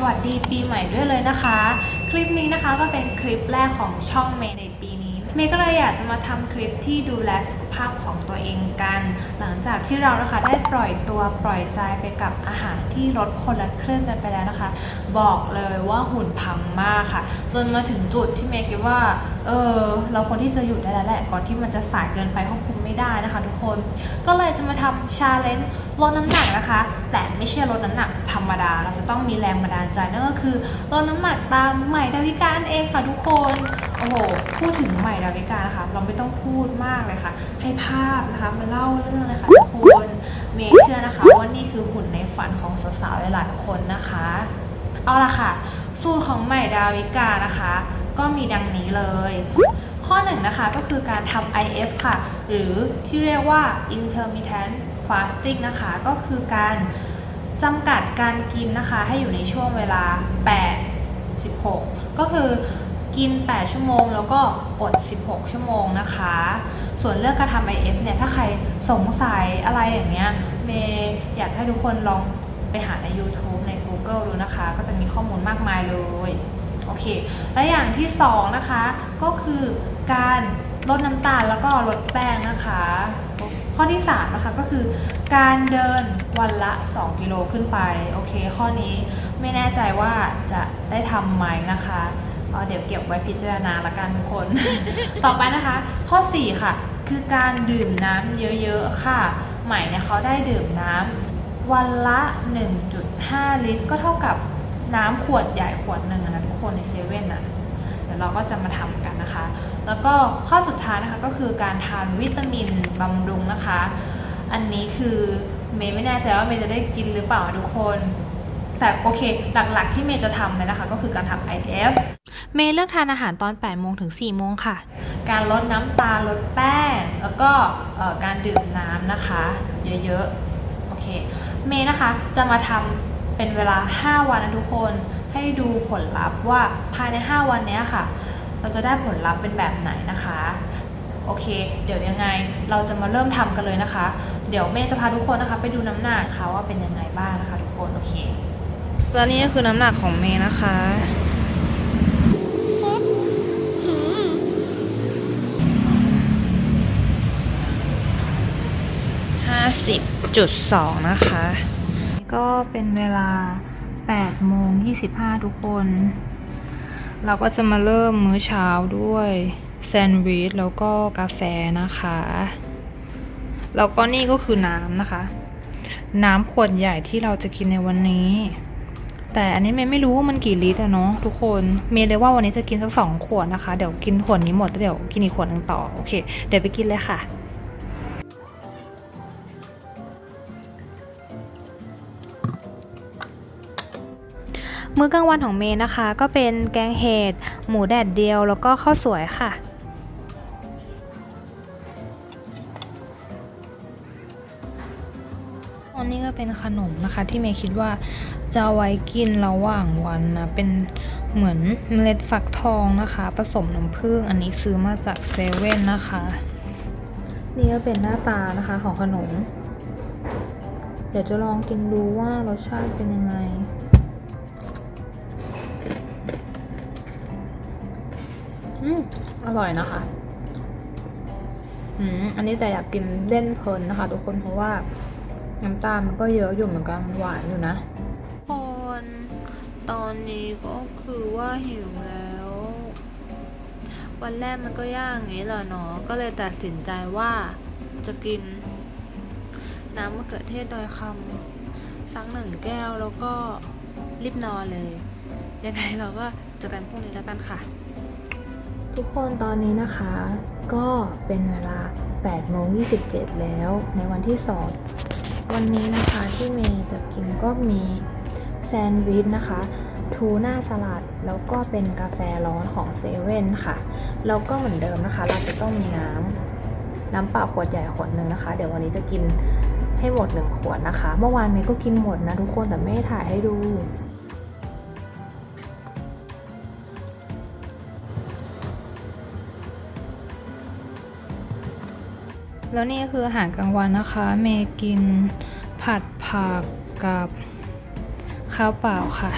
สวัสดีปีใหม่ด้วยเลยนะคะ คลิปนี้นะคะก็เป็นคลิปแรกของช่องเมย์ในปีนี้ เมย์ก็เลยอยากจะมาทำคลิปที่ดูแลสุขภาพของตัวเองกัน หลังจากที่เรานะคะได้ปล่อยตัวปล่อยใจไปกับอาหารที่ลดคนละครึ่งกันไปแล้วนะคะ บอกเลยว่าหุ่นพังมากค่ะ จนมาถึงจุดที่เมย์คิดว่า เออเราควรที่จะหยุดได้แล้วแหละก่อนที่มันจะสายเกินไปควบคุมไม่ได้นะคะ ทุกคน ก็เลยจะมาทำชาเลนจ์ลดน้ำหนักนะคะ แต่ไม่ใช่ลดน้ำหนักธรรมดา เราจะต้องมีแรงบันดาลใจนั่นก็คือลดน้ำหนักตามใหม่ดาวิกาเองค่ะทุกคนโอ้โหพูดถึงใหม่ดาวิกานะคะเราไม่ต้องพูดมากเลยค่ะ ให้ภาพนะคะมาเล่าเรื่องเลยค่ะทุกคนเมย์เชื่อนะคะว่านี่คือหุ่นในฝันของสาวๆหลายๆคนนะคะ เอาละค่ะ สูตรของใหม่ดาวิกานะคะ ก็มีดังนี้เลย ข้อหนึ่งนะคะก็คือการทำ IF ค่ะ หรือที่เรียกว่า intermittent fasting นะคะ ก็คือการจำกัดการกินนะคะ ให้อยู่ในช่วงเวลา 8 16 ก็คือกิน 8 ชั่วโมง แล้วก็อด 16 ชั่วโมงนะคะ ส่วนเรื่องการทำ IF เนี่ย ถ้าใครสงสัยอะไรอย่างเงี้ย เมย์อยากให้ทุกคนลองไปหาใน YouTube ใน Google ดูนะคะ ก็จะมีข้อมูลมากมายเลย โอเค และอย่างที่สองนะคะก็คือการลดน้ำตาลแล้วก็ลดแป้งนะคะ ข้อที่สามนะคะก็คือการเดินวันละ 2 กิโลขึ้นไป โอเค ข้อนี้ไม่แน่ใจว่าจะได้ทำไหมนะคะเเดี๋ยวเก็บไว้พิจารณาละกันทุกคน ต่อไปนะคะ ข้อ 4 ค่ะ คือการดื่มน้ำเยอะๆค่ะ ใหม่เนี่ยเขาได้ดื่มน้ำวันละ 1.5 ลิตร ก็เท่ากับ น้ำขวดใหญ่ขวดหนึ่งอะนะทุกคนในเซเว่นอะเดี๋ยวเราก็จะมาทำกันนะคะ แล้วก็ข้อสุดท้ายนะคะก็คือการทานวิตามินบำรุงนะคะ อันนี้คือเมย์ไม่แน่ใจว่าเมย์จะได้กินหรือเปล่าทุกคนแต่โอเค หลักๆที่เมย์จะทำเลยนะคะ ก็คือการทำ IF เมย์เลือกทานอาหารตอน 8 โมงถึง 4 โมงค่ะ การลดน้ำตาลลดแป้ง แล้วก็เอ่อการดื่มน้ำนะคะ เยอะๆ โอเค เมย์นะคะจะมาทำ เป็นเวลา 5 วันนะทุกคนให้ดูผลลัพธ์ว่าภายใน 5 วันนี้ค่ะ เราจะได้ผลลัพธ์เป็นแบบไหนนะคะโอเค เดี๋ยวยังไงเราจะมาเริ่มทำกันเลยนะคะ เดี๋ยวเมย์จะพาทุกคนนะคะ ไปดูน้ำหนักค่ะว่าเป็นยังไงบ้างนะคะ ทุกคนโอเคแล้วนี่ก็คือน้ำหนักของเมย์นะคะ50.2นะคะ ก็เป็นเวลา8โมง25 ทุกคน เราก็จะมาเริ่มมื้อเช้าด้วยแซนด์วิชแล้วก็กาแฟนะคะ แล้วก็นี่ก็คือน้ำนะคะ น้ำขวดใหญ่ที่เราจะกินในวันนี้ แต่อันนี้เมย์ไม่รู้ว่ามันกี่ลิตรอะเนาะทุกคนเมย์เลยว่าวันนี้จะกินสักสองขวดนะคะ เดี๋ยวกินขวดนี้หมดแล้วเดี๋ยวกินอีกขวดหนึ่งต่อ โอเค เดี๋ยวไปกินเลยค่ะ มื้อกลางวันของเมย์นะคะ ก็เป็นแกงเห็ดหมูแดดเดียวแล้วก็ข้าวสวยค่ะ อันนี้ก็เป็นขนมนะคะ ที่เมย์คิดว่าจะไว้กินระหว่างวันนะ เป็นเหมือนเมล็ดฟักทองนะคะ ผสมน้ำผึ้งอันนี้ซื้อมาจากเซเว่นนะคะ นี่ก็เป็นหน้าตานะคะของขนม เดี๋ยวจะลองกินดูว่ารสชาติเป็นยังไง อืมอร่อยนะคะ อืม อันนี้แต่อยากกินเล่นเพลินนะคะ ทุกคนเพราะว่าน้ำตาลมันก็เยอะอยู่เหมือนกันหวานอยู่นะคนตอนนี้ก็คือว่าหิวแล้ว วันแรกมันก็ยากอย่างนี้แหละเนาะก็เลยตัดสินใจว่าจะกิน น้ำมะเขือเทศดอยคำสักหนึ่งแก้วแล้วก็รีบนอนเลย ยังไงเราก็เจอกันพรุ่งนี้แล้วกันค่ะ ทุกคนตอนนี้นะคะ ก็เป็นเวลา8โมง27 แล้วในวันที่ 2 วันนี้นะคะที่เมย์จะกินก็มีแซนด์วิชนะคะทูน่าสลัด แล้วก็เป็นกาแฟร้อนของเซเว่นค่ะ แล้วก็เหมือนเดิมนะคะ เราจะต้องมีน้ำน้ำเปล่าขวดใหญ่ขวดหนึ่งนะคะ เดี๋ยววันนี้จะกินให้หมดหนึ่งขวดนะคะ เมื่อวานเมย์ก็กินหมดนะทุกคนแต่ไม่ได้ถ่ายให้ดู แล้วนี่คืออาหารกลางวันนะคะ เมกินผัดผักกับข้าวเปล่าค่ะ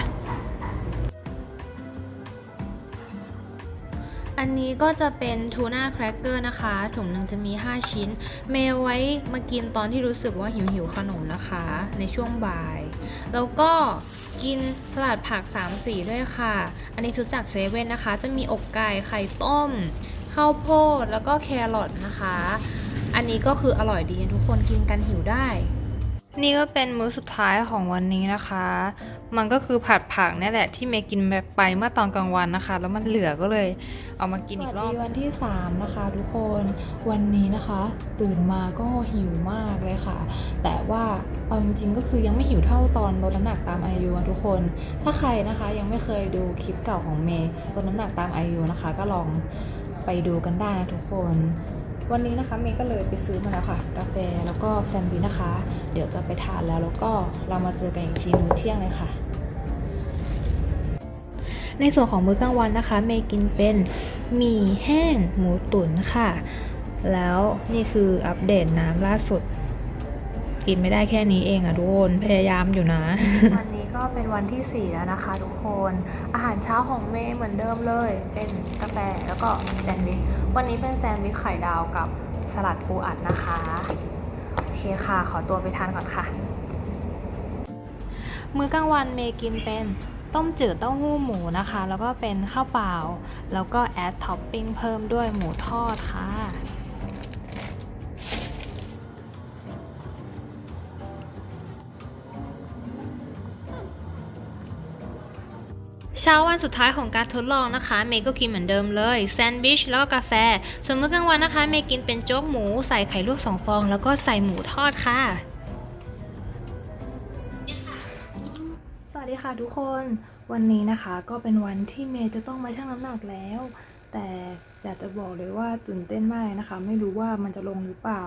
อันนี้ก็จะเป็นทูน่าแครกเกอร์นะคะ ถุงหนึ่งจะมี 5 ชิ้น เมลไว้มากินตอนที่รู้สึกว่าหิวหิวขนมนะคะ ในช่วงบ่าย แล้วก็กินสลัดผัก 3 สีด้วยค่ะ อันนี้ซื้อจากเซเว่นนะคะ จะมีอกไก่ไข่ต้ม ข้าวโพดแล้วก็แครอทนะคะ อันนี้ก็คืออร่อยดีทุกคนกินกันหิวได้ นี่ก็เป็นมื้อสุดท้ายของวันนี้นะคะ มันก็คือผัดผักเนี่ยแหละที่เมย์กินไปเมื่อตอนกลางวันนะคะ แล้วมันเหลือก็เลยเอามากินอีกรอบสวัสดีวันที่ 3 นะคะ ทุกคนวันนี้นะคะ ตื่นมาก็หิวมากเลยค่ะ แต่ว่าเอาจริงๆก็คือยังไม่หิวเท่าตอนลดน้ำหนักตามอายุทุกคน ถ้าใครนะคะยังไม่เคยดูคลิปเก่าของเมย์ลดน้ำหนักตามอายุนะคะ ก็ลองไปดูกันได้นะทุกคน วันนี้นะคะเมย์ก็เลยไปซื้อมาแล้วค่ะ กาแฟแล้วก็แซนด์วิชนะคะ เดี๋ยวจะไปทานแล้วแล้วก็เรามาเจอกันอีกทีมื้อเที่ยงเลยค่ะ ในส่วนของมื้อกลางวันนะคะ เมย์กินเป็นหมี่แห้งหมูตุ๋นค่ะ แล้วนี่คืออัปเดตน้ำล่าสุด กินไม่ได้แค่นี้เองอะทุกคนพยายามอยู่นะ ก็เป็นวันที่ 4 แล้วนะคะทุกคน อาหารเช้าของเมย์เหมือนเดิมเลย เป็นกาแฟแล้วก็แซนด์วิช วันนี้เป็นแซนด์วิชไข่ดาวกับสลัดปูอัดนะคะ โอเคค่ะ ขอตัวไปทานก่อนค่ะ มื้อกลางวันเมย์กินเป็นต้มจืดเต้าหู้หมูนะคะ แล้วก็เป็นข้าวเปล่า แล้วก็แอดท็อปปิ้งเพิ่มด้วยหมูทอดค่ะ เช้าวันสุดท้ายของการทดลองนะคะ เมย์ก็กินเหมือนเดิมเลยแซนด์วิชแล้วก็กาแฟ ส่วนมื้อกลางวันนะคะ เมย์กินเป็นโจ๊กหมูใส่ไข่ลวกสองฟอง แล้วก็ใส่หมูทอดค่ะ สวัสดีค่ะทุกคนวันนี้นะคะก็เป็นวันที่เมย์จะต้องมาชั่งน้ำหนักแล้ว แต่อยากจะบอกเลยว่าตื่นเต้นมากนะคะ ไม่รู้ว่ามันจะลงหรือเปล่า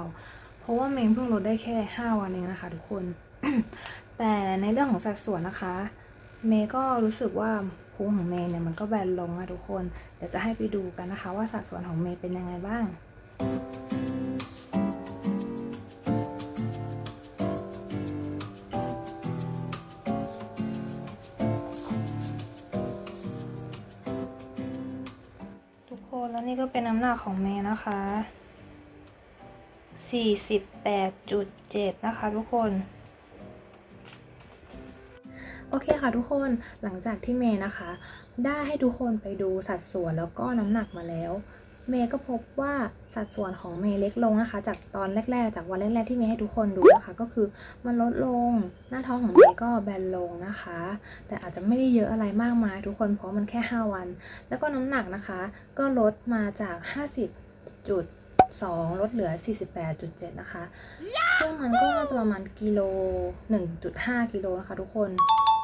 เพราะว่าเมย์เพิ่งลดได้แค่ 5 วันเองนะคะทุกคน แต่ในเรื่องของสัดส่วนนะคะ เมย์ก็รู้สึกว่า พุงของเมย์เนี่ยมันก็แบนลงนะทุกคน เดี๋ยวจะให้ไปดูกันนะคะ ว่าสัดส่วนของเมย์เป็นยังไงบ้างทุกคนแล้วนี่ก็เป็นน้ำหนักของเมย์นะคะ 48.7 นะคะทุกคน โอเคค่ะทุกคนหลังจากที่เมย์นะคะ ได้ให้ทุกคนไปดูสัดส่วนแล้วก็น้ำหนักมาแล้ว เมย์ก็พบว่าสัดส่วนของเมย์เล็กลงนะคะ จากตอนแรก ๆ จากวันแรก ๆ ที่เมย์ให้ทุกคนดูนะคะ ก็คือมันลดลงหน้าท้องของเมย์ก็แบนลงนะคะ แต่อาจจะไม่ได้เยอะอะไรมากมายทุกคนเพราะมันแค่ 5 วัน แล้วก็น้ำหนักนะคะ ก็ลดมาจาก 50.2ลดเหลือ 48.7 นะคะ ซึ่งมันก็น่าจะประมาณกิโล 1.5 กิโลนะคะทุกคน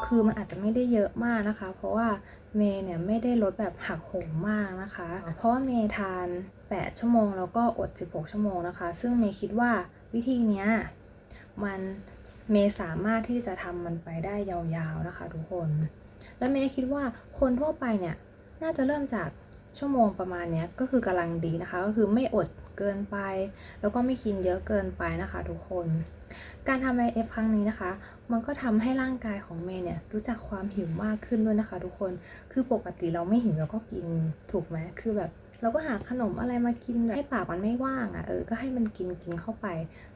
คือมันอาจจะไม่ได้เยอะมากนะคะ เพราะว่าเมย์เนี่ยไม่ได้ลดแบบหักโหมมากนะคะ เพราะว่าเมย์ทาน 8 ชั่วโมง แล้วก็อด 16 ชั่วโมงนะคะ ซึ่งเมย์คิดว่าวิธีเนี้ยมันเมย์สามารถที่จะทำมันไปได้ยาวๆนะคะทุกคน แล้วเมย์คิดว่าคนทั่วไปเนี่ยน่าจะเริ่มจากชั่วโมงประมาณเนี้ยก็คือกำลังดีนะคะ ก็คือไม่อดเกินไป แล้วก็ไม่กินเยอะเกินไปนะคะทุกคน การทำ IF ครั้งนี้นะคะ มันก็ทำให้ร่างกายของเมย์เนี่ยรู้จักความหิวมากขึ้นด้วยนะคะ ทุกคน คือปกติเราไม่หิวเราก็กินถูกไหมคือแบบเราก็หาขนมอะไรมากินแบบให้ปากมันไม่ว่างอะ่ะเออ ก็ให้มันกินกินเข้าไป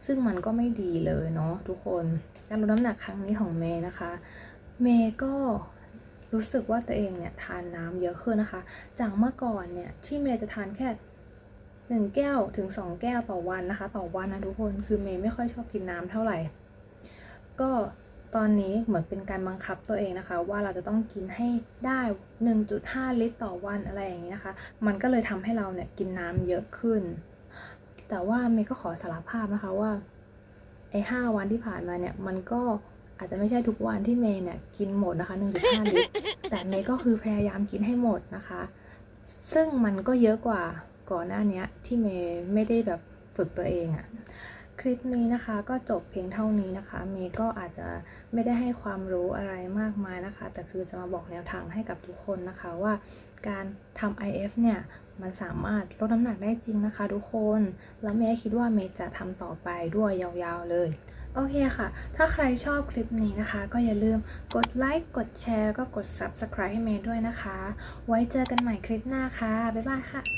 ซึ่งมันก็ไม่ดีเลยเนาะทุกคน การลดน้ำหนักครั้งนี้ของเมย์นะคะ เมย์ก็รู้สึกว่าตัวเองเนี่ยทานน้ำเยอะขึ้นนะคะ จากเมื่อก่อนเนี่ยที่เมย์จะทานแค่ หนึ่งแก้วถึงสองแก้วต่อวันนะคะ ต่อวันนะทุกคนคือเมย์ไม่ค่อยชอบกินน้ำเท่าไหร่ ก็ตอนนี้เหมือนเป็นการบังคับตัวเองนะคะ ว่าเราจะต้องกินให้ได้ 1.5 ลิตรต่อวันอะไรอย่างนี้นะคะ มันก็เลยทำให้เราเนี่ยกินน้ำเยอะขึ้น แต่ว่าเมย์ก็ขอสารภาพนะคะว่าไอ้ห้าวันที่ผ่านมาเนี่ยมันก็อาจจะไม่ใช่ทุกวันที่เมย์เนี่ยกินหมดนะคะ 1.5 ลิตร แต่เมย์ก็คือพยายามกินให้หมดนะคะ ซึ่งมันก็เยอะกว่า ก่อนหน้านี้ที่เมย์ไม่ได้แบบฝึกตัวเองอะคลิปนี้นะคะก็จบเพียงเท่านี้นะคะ เมย์ก็อาจจะไม่ได้ให้ความรู้อะไรมากมายนะคะ แต่คือจะมาบอกแนวทางให้กับทุกคนนะคะว่าการทำ IF เนี่ยมันสามารถลดน้ำหนักได้จริงนะคะ ทุกคน แล้วเมย์คิดว่าเมย์จะทำต่อไปด้วยยาวๆเลย โอเคค่ะ ถ้าใครชอบคลิปนี้นะคะ ก็อย่าลืมกดไลค์กดแชร์แล้วก็กด Subscribe ให้เมย์ด้วยนะคะ ไว้เจอกันใหม่คลิปหน้าค่ะ บ๊ายบายค่ะ